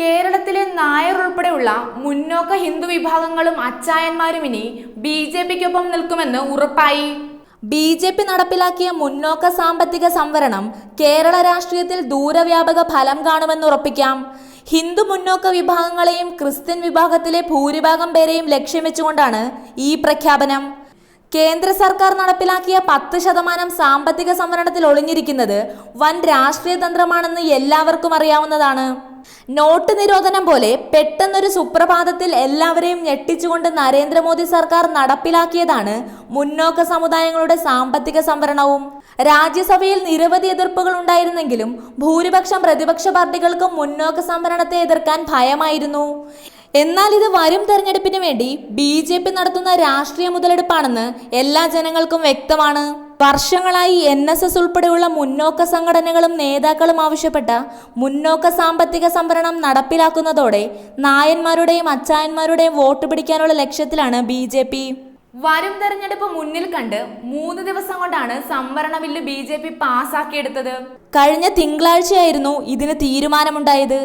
കേരളത്തിലെ നായർ ഉൾപ്പെടെയുള്ള മുന്നോക്ക ഹിന്ദു വിഭാഗങ്ങളും അച്ചായന്മാരും ഇനി ബി ജെ പിക്കൊപ്പം നിൽക്കുമെന്ന് ഉറപ്പായി. ബി ജെ പി നടപ്പിലാക്കിയ മുന്നോക്ക സാമ്പത്തിക സംവരണം കേരള രാഷ്ട്രീയത്തിൽ ദൂരവ്യാപക ഫലം കാണുമെന്ന് ഉറപ്പിക്കാം. ഹിന്ദു മുന്നോക്ക വിഭാഗങ്ങളെയും ക്രിസ്ത്യൻ വിഭാഗത്തിലെ ഭൂരിഭാഗം പേരെയും ലക്ഷ്യം വെച്ചുകൊണ്ടാണ് ഈ പ്രഖ്യാപനം. കേന്ദ്ര സർക്കാർ നടപ്പിലാക്കിയ പത്ത് ശതമാനം സാമ്പത്തിക സംവരണത്തിൽ ഒളിഞ്ഞിരിക്കുന്നത് വൻ രാഷ്ട്രീയ തന്ത്രമാണെന്ന് എല്ലാവർക്കും അറിയാവുന്നതാണ്. നോട്ട് നിരോധനം പോലെ പെട്ടെന്നൊരു സുപ്രഭാതത്തിൽ എല്ലാവരെയും ഞെട്ടിച്ചുകൊണ്ട് നരേന്ദ്രമോദി സർക്കാർ നടപ്പിലാക്കിയതാണ് മുന്നോക്ക സമുദായങ്ങളുടെ സാമ്പത്തിക സംവരണവും. രാജ്യസഭയിൽ നിരവധി എതിർപ്പുകൾ ഉണ്ടായിരുന്നെങ്കിലും ഭൂരിപക്ഷം പ്രതിപക്ഷ പാർട്ടികൾക്കും മുന്നോക്ക സംവരണത്തെ എതിർക്കാൻ ഭയമായിരുന്നു. എന്നാൽ ഇത് വരും തെരഞ്ഞെടുപ്പിന് വേണ്ടി ബി നടത്തുന്ന രാഷ്ട്രീയ മുതലെടുപ്പാണെന്ന് എല്ലാ ജനങ്ങൾക്കും വ്യക്തമാണ്. വർഷങ്ങളായി എൻ എസ് എസ് ഉൾപ്പെടെയുള്ള മുന്നോക്ക സംഘടനകളും നേതാക്കളും ആവശ്യപ്പെട്ട മുന്നോക്ക സാമ്പത്തിക സംവരണം നടപ്പിലാക്കുന്നതോടെ നായന്മാരുടെയും അച്ചായന്മാരുടെയും വോട്ട് പിടിക്കാനുള്ള ലക്ഷ്യത്തിലാണ് ബി ജെ പി. വരും തെരഞ്ഞെടുപ്പ് മുന്നിൽ കണ്ട് മൂന്ന് ദിവസം കൊണ്ടാണ് സംവരണ ബില്ല് ബി ജെ പി പാസാക്കിയെടുത്തത്. കഴിഞ്ഞ തിങ്കളാഴ്ചയായിരുന്നു ഇതിന് തീരുമാനമുണ്ടായത്.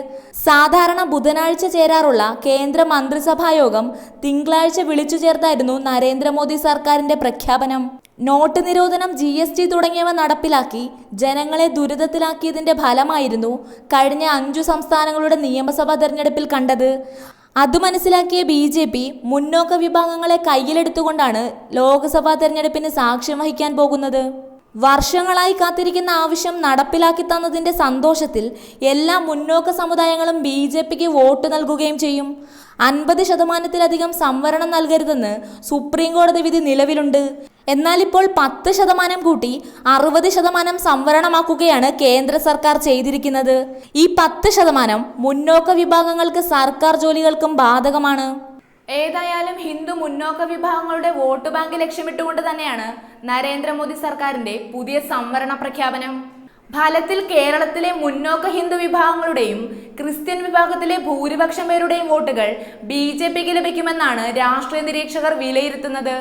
സാധാരണ ബുധനാഴ്ച ചേരാറുള്ള കേന്ദ്ര മന്ത്രിസഭാ യോഗം തിങ്കളാഴ്ച വിളിച്ചു ചേർത്തായിരുന്നു നരേന്ദ്രമോദി സർക്കാരിന്റെ പ്രഖ്യാപനം. നോട്ട് നിരോധനം ജി എസ് ടി തുടങ്ങിയവ നടപ്പിലാക്കി ജനങ്ങളെ ദുരിതത്തിലാക്കിയതിന്റെ ഫലമായിരുന്നു കഴിഞ്ഞ അഞ്ചു സംസ്ഥാനങ്ങളുടെ നിയമസഭാ തെരഞ്ഞെടുപ്പിൽ കണ്ടത്. അത് മനസ്സിലാക്കിയ ബി ജെ പി മുന്നോക്ക വിഭാഗങ്ങളെ കയ്യിലെടുത്തുകൊണ്ടാണ് ലോക്സഭാ തെരഞ്ഞെടുപ്പിന് സാക്ഷ്യം വഹിക്കാൻ പോകുന്നത്. വർഷങ്ങളായി കാത്തിരിക്കുന്ന ആവശ്യം നടപ്പിലാക്കി തന്നതിന്റെ സന്തോഷത്തിൽ എല്ലാ മുന്നോക്ക സമുദായങ്ങളും ബി ജെ പിക്ക് വോട്ട് നൽകുകയും ചെയ്യും. അൻപത് ശതമാനത്തിലധികം സംവരണം നൽകരുതെന്ന് സുപ്രീം കോടതി വിധി നിലവിലുണ്ട്. എന്നാൽ ഇപ്പോൾ പത്ത് ശതമാനം കൂട്ടി അറുപത് ശതമാനം സംവരണമാക്കുകയാണ് കേന്ദ്ര സർക്കാർ ചെയ്തിരിക്കുന്നത്. ഈ പത്ത് ശതമാനം മുന്നോക്ക വിഭാഗങ്ങൾക്ക് സർക്കാർ ജോലികൾക്കും ബാധകമാണ്. ഏതായാലും ഹിന്ദു മുന്നോക്ക വിഭാഗങ്ങളുടെ വോട്ട് ബാങ്ക് ലക്ഷ്യമിട്ടുകൊണ്ട് തന്നെയാണ് നരേന്ദ്രമോദി സർക്കാരിന്റെ പുതിയ സംവരണ പ്രഖ്യാപനം. ഫലത്തിൽ കേരളത്തിലെ മുന്നോക്ക ഹിന്ദു വിഭാഗങ്ങളുടെയും ക്രിസ്ത്യൻ വിഭാഗത്തിലെ ഭൂരിപക്ഷം പേരുടെയും വോട്ടുകൾ ബി ജെ പിക്ക് ലഭിക്കുമെന്നാണ് രാഷ്ട്രീയ നിരീക്ഷകർ വിലയിരുത്തുന്നത്.